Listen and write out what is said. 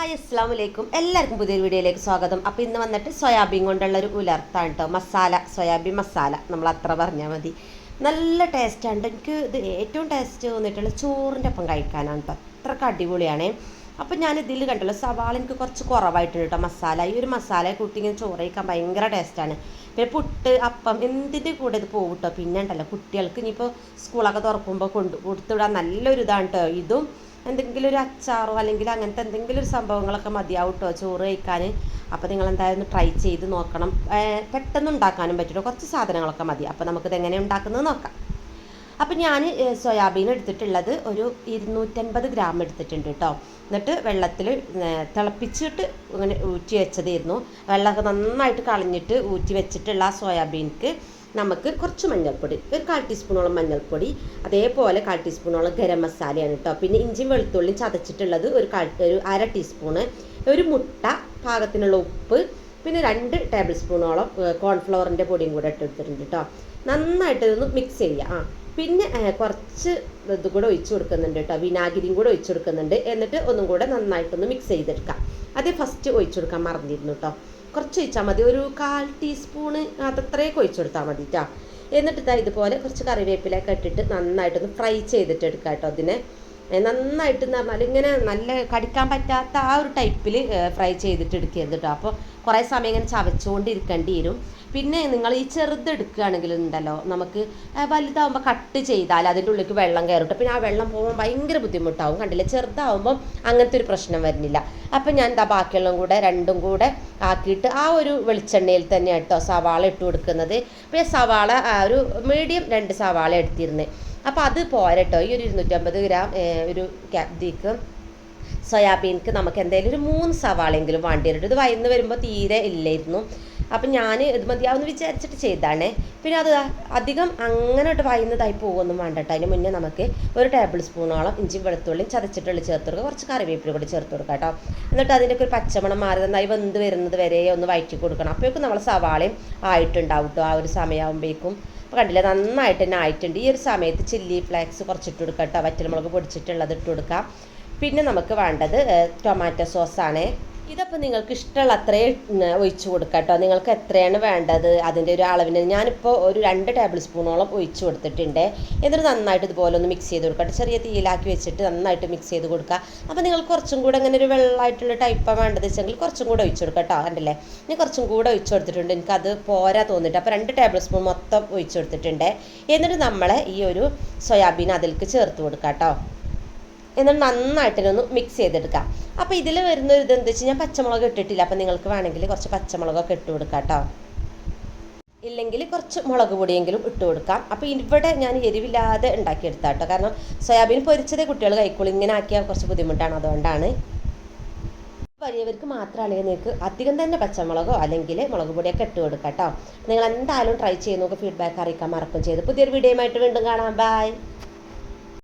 Hi അസ്സാം വലൈക്കും എല്ലാവർക്കും പുതിയൊരു വീഡിയോയിലേക്ക് സ്വാഗതം. അപ്പോൾ ഇന്ന് വന്നിട്ട് സോയാബീൻ കൊണ്ടുള്ള ഒരു ഉലർത്താണ് കേട്ടോ മസാല സോയാബീൻ മസാല. നമ്മൾ അത്ര പറഞ്ഞാൽ മതി. നല്ല ടേസ്റ്റാണ് എനിക്ക് ഇത് ഏറ്റവും ടേസ്റ്റ് തോന്നിയിട്ടുള്ള ചോറിന്റെ ഒപ്പം കഴിക്കാനാണ് കേട്ടോ അത്രയ്ക്ക് അടിപൊളിയാണ്. അപ്പോൾ ഞാൻ ഇതിൽ കണ്ടല്ലോ സവാള എനിക്ക് കുറച്ച് കുറവായിട്ടുണ്ട് കേട്ടോ മസാല. ഈ ഒരു മസാല കൂട്ടി ഇങ്ങനെ ചോറ് കഴിക്കാൻ ഭയങ്കര ടേസ്റ്റാണ് പിന്നെ പുട്ട് അപ്പം എന്തിന്റെ കൂടെ ഇത് പോകും കേട്ടോ പിന്നെ ഉണ്ടല്ലോ കുട്ടികൾക്ക് ഇനിയിപ്പോൾ സ്കൂളൊക്കെ തുറക്കുമ്പോൾ കൊണ്ട് കൊടുത്തുവിടാൻ നല്ലൊരു ഇതാണ് കേട്ടോ ഇതും എന്തെങ്കിലും ഒരു അച്ചാറോ അല്ലെങ്കിൽ അങ്ങനത്തെ എന്തെങ്കിലും ഒരു സംഭവങ്ങളൊക്കെ മതിയാവും കേട്ടോ ചോറ് കഴിക്കാൻ അപ്പോൾ നിങ്ങൾ എന്തായാലും ട്രൈ ചെയ്ത് നോക്കണം. പെട്ടെന്ന് ഉണ്ടാക്കാനും പറ്റും കുറച്ച് സാധനങ്ങളൊക്കെ മതി. അപ്പോൾ നമുക്കിത് എങ്ങനെ ഉണ്ടാക്കുന്നത് നോക്കാം. അപ്പം ഞാൻ സോയാബീൻ എടുത്തിട്ടുള്ളത് ഒരു ഇരുന്നൂറ്റൻപത് ഗ്രാം എടുത്തിട്ടുണ്ട് കേട്ടോ എന്നിട്ട് വെള്ളത്തിൽ തിളപ്പിച്ചിട്ട് ഇങ്ങനെ ഊറ്റി വെച്ചതായിരുന്നു. വെള്ളമൊക്കെ നന്നായിട്ട് കളഞ്ഞിട്ട് ഊറ്റി വെച്ചിട്ടുള്ള ആ സോയാബീൻക്ക് നമുക്ക് കുറച്ച് മഞ്ഞൾപ്പൊടി ഒരു കാൽ ടീസ്പൂണോളം മഞ്ഞൾപ്പൊടി അതേപോലെ കാൽ ടീസ്പൂണോളം ഗരം മസാലയാണ് കേട്ടോ പിന്നെ ഇഞ്ചിയും വെളുത്തുള്ളിയും ചതച്ചിട്ടുള്ളത് ഒരു കാൽ ഒരു അര ടീസ്പൂണ് ഒരു മുട്ട പാകത്തിനുള്ള ഉപ്പ് പിന്നെ രണ്ട് ടേബിൾ സ്പൂണോളം കോൺഫ്ലവറിന്റെ പൊടിയും കൂടെ ഇട്ടെടുത്തിട്ടുണ്ട് കേട്ടോ നന്നായിട്ട് ഇതൊന്ന് മിക്സ് ചെയ്യുക ആ പിന്നെ കുറച്ച് ഇത് കൂടെ ഒഴിച്ച് കൊടുക്കുന്നുണ്ട് കേട്ടോ വിനാഗിരിയും കൂടെ ഒഴിച്ച് കൊടുക്കുന്നുണ്ട്. എന്നിട്ട് ഒന്നും കൂടെ നന്നായിട്ടൊന്ന് മിക്സ് ചെയ്തെടുക്കാം. അത് ഫസ്റ്റ് ഒഴിച്ച് കൊടുക്കാൻ മറന്നിരുന്നു കേട്ടോ കുറച്ച് ഒഴിച്ചാൽ മതി. ഒരു കാൽ ടീസ്പൂണ് അതത്രയൊക്കെ ഒഴിച്ച് കൊടുത്താൽ മതി കേട്ടോ എന്നിട്ട് ഇതാ ഇതുപോലെ കുറച്ച് കറിവേപ്പിലൊക്കെ ഇട്ടിട്ട് നന്നായിട്ടൊന്ന് ഫ്രൈ ചെയ്തിട്ട് എടുക്കാം കേട്ടോ അതിനെ. നന്നായിട്ട് എന്ന് പറഞ്ഞാൽ ഇങ്ങനെ നല്ല കടിക്കാൻ പറ്റാത്ത ആ ഒരു ടൈപ്പിൽ ഫ്രൈ ചെയ്തിട്ട് എടുക്കരുത് കേട്ടോ. അപ്പോൾ കുറേ സമയം ഇങ്ങനെ ചവച്ചുകൊണ്ടിരിക്കേണ്ടി വരും. പിന്നെ നിങ്ങൾ ഈ ചെറുത് എടുക്കുകയാണെങ്കിൽ ഉണ്ടല്ലോ നമുക്ക് വലുതാവുമ്പോൾ കട്ട് ചെയ്താൽ അതിന്റെ ഉള്ളിലേക്ക് വെള്ളം കയറും ട്ടോ. പിന്നെ ആ വെള്ളം പോകുമ്പോൾ ഭയങ്കര ബുദ്ധിമുട്ടാവും. കണ്ടില്ല? ചെറുതാവുമ്പം അങ്ങനത്തെ ഒരു പ്രശ്നം വരുന്നില്ല. അപ്പം ഞാൻ എന്താ ബാക്കിയുള്ളതും കൂടെ രണ്ടും കൂടെ ആക്കിയിട്ട് ആ ഒരു വെളിച്ചെണ്ണയിൽ തന്നെ കേട്ടോ സവാള ഇട്ട് കൊടുക്കുന്നത്. പിന്നെ സവാള ഒരു മീഡിയം രണ്ട് സവാള എടുത്തിരുന്നത്. അപ്പോൾ അത് പോരട്ടോ ഈ ഒരു ഇരുന്നൂറ്റമ്പത് ഗ്രാം ഒരു ക്യാബ്ദിക്ക് സോയാബീൻക്ക് നമുക്ക് എന്തെങ്കിലും ഒരു മൂന്ന് സവാളെങ്കിലും വേണ്ടി വരും ഇത് വയന്ന് വരുമ്പോൾ തീരെ ഇല്ലായിരുന്നു. അപ്പം ഞാൻ ഇത് മതിയാവുമെന്ന് വിചാരിച്ചിട്ട് ചെയ്താണേ. പിന്നെ അത് അധികം അങ്ങനെയിട്ട് വയന്നതായി പോകുമൊന്നും വേണ്ട കേട്ടോ അതിന് മുന്നേ നമുക്ക് ഒരു ടേബിൾ സ്പൂണോളം ഇഞ്ചി വെളുത്തുള്ളി ചതച്ചിട്ടുള്ളി ചേർത്ത് കൊടുക്കുക കുറച്ച് കറിവേപ്പില കൂടി ചേർത്ത് കൊടുക്കുക കേട്ടോ. എന്നിട്ട് അതിന്റെയൊക്കെ ഒരു പച്ചമണം മാറി നന്നായി വെന്ത് വരുന്നത് വരെ ഒന്ന് വയറ്റി കൊടുക്കണം. അപ്പോഴേക്കും നമ്മൾ സവാളയും ആയിട്ടുണ്ടാവും കേട്ടോ. ആ ഒരു സമയമാകുമ്പോഴേക്കും അപ്പോൾ കണ്ടില്ലേ നന്നായിട്ട് തന്നെ ആയിട്ടുണ്ട്. ഈ ഒരു സമയത്ത് ചില്ലി ഫ്ലേക്സ് കുറച്ചിട്ട് കൊടുക്കുക കേട്ടോ. വറ്റൽമുളക് പൊടിച്ചിട്ടുള്ളത് ഇട്ട് കൊടുക്കാം. പിന്നെ നമുക്ക് വേണ്ടത് ടൊമാറ്റോ സോസാണ് ഇതപ്പോൾ നിങ്ങൾക്ക് ഇഷ്ടമുള്ള അത്രയും ഒഴിച്ചു കൊടുക്കാം കേട്ടോ നിങ്ങൾക്ക് എത്രയാണ് വേണ്ടത്? അതിന്റെ ഒരു അളവിന് ഞാനിപ്പോൾ ഒരു രണ്ട് ടേബിൾ സ്പൂണോളം ഒഴിച്ചു കൊടുത്തിട്ടുണ്ട്. എന്നിട്ട് നന്നായിട്ട് ഇതുപോലെ ഒന്ന് മിക്സ് ചെയ്ത് കൊടുക്കുക ചെറിയ തീയിലാക്കി വെച്ചിട്ട് നന്നായിട്ട് മിക്സ് ചെയ്ത് കൊടുക്കുക. അപ്പോൾ നിങ്ങൾ കുറച്ചും കൂടെ അങ്ങനെ ഒരു വെള്ളമായിട്ടുള്ള ടൈപ്പാണ് വേണ്ടത് വെച്ചെങ്കിൽ കുറച്ചും കൂടെ ഒഴിച്ചു കൊടുക്കുക കേട്ടോ. കണ്ടില്ലേ? ഞാൻ കുറച്ചും കൂടെ ഒഴിച്ചു കൊടുത്തിട്ടുണ്ട്. എനിക്കത് പോരാ തോന്നിയിട്ട് അപ്പോൾ രണ്ട് ടേബിൾ സ്പൂൺ മൊത്തം ഒഴിച്ചു കൊടുത്തിട്ടുണ്ട്. എന്നിട്ട് നമ്മൾ ഈ ഒരു സോയാബീൻ അതിലേക്ക് ചേർത്ത് കൊടുക്കുക കേട്ടോ. എന്നിട്ട് നന്നായിട്ട് ഒന്ന് മിക്സ് ചെയ്തെടുക്കാം. അപ്പോൾ ഇതിൽ വരുന്ന ഒരു ഇതെന്താ വെച്ച് ഞാൻ പച്ചമുളക് ഇട്ടിട്ടില്ല. അപ്പോൾ നിങ്ങൾക്ക് വേണമെങ്കിൽ കുറച്ച് പച്ചമുളകൊക്കെ ഇട്ട് കൊടുക്കാം കേട്ടോ ഇല്ലെങ്കിൽ കുറച്ച് മുളക് പൊടിയെങ്കിലും ഇട്ട് കൊടുക്കാം. അപ്പോൾ ഇവിടെ ഞാൻ എരിവില്ലാതെ ഉണ്ടാക്കിയെടുത്ത കേട്ടോ കാരണം സോയാബീൻ പൊരിച്ചതേ കുട്ടികൾ കഴിക്കുള്ളൂ. ഇങ്ങനെ ആക്കിയാൽ കുറച്ച് ബുദ്ധിമുട്ടാണ് അതുകൊണ്ടാണ്. വലിയവർക്ക് മാത്രമാണെങ്കിൽ നിങ്ങൾക്ക് അധികം തന്നെ പച്ചമുളകോ അല്ലെങ്കിൽ മുളക് പൊടിയൊക്കെ ഇട്ട് കൊടുക്കാം കേട്ടോ നിങ്ങൾ എന്തായാലും ട്രൈ ചെയ്ത് നോക്കുക ഫീഡ്ബാക്ക് അറിയിക്കാൻ മറക്കും ചെയ്ത്. പുതിയൊരു വീഡിയോയുമായിട്ട് വീണ്ടും കാണാം. ബൈ